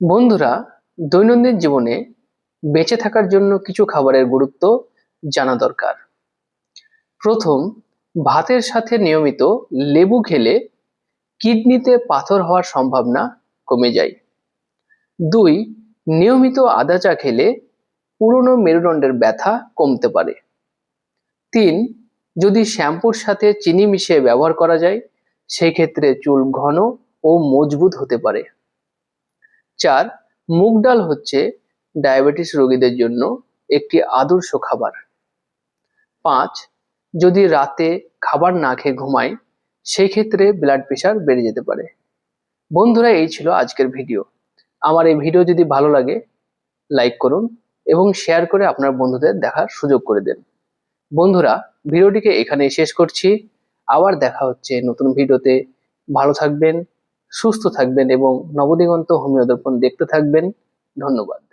বন্ধুরা, দৈনন্দিন জীবনে বেঁচে থাকার জন্য কিছু খাবারের গুরুত্ব জানা দরকার। প্রথম, ভাতের সাথে নিয়মিত লেবু খেলে কিডনিতে পাথর হওয়ার সম্ভাবনা কমে যায়। দুই, নিয়মিত আদা চা খেলে পুরনো মেরুদণ্ডের ব্যথা কমতে পারে। তিন, যদি শ্যাম্পুর সাথে চিনি মিশিয়ে ব্যবহার করা যায়, সেক্ষেত্রে চুল ঘন ও মজবুত হতে পারে। চার, মুগ ডাল হচ্ছে ডায়াবেটিস রোগীদের জন্য একটি আদর্শ খাবার। পাঁচ, যদি রাতে খাবার না খেয়ে ঘুমায় সেই ক্ষেত্রে ব্লাড প্রেশার বেড়ে যেতে পারে। বন্ধুরা, এই ছিল আজকের ভিডিও আমার এই ভিডিও যদি ভালো লাগে লাইক করুন এবং শেয়ার করে আপনার বন্ধুদের দেখার সুযোগ করে দেন। বন্ধুরা ভিডিওটিকে এখানেই শেষ করছি। আবার দেখা হচ্ছে নতুন ভিডিওতে ভালো থাকবেন। সুস্থ থাকবেন এবং নবদিগন্ত হোমিও দর্পণ দেখতে থাকবেন। ধন্যবাদ।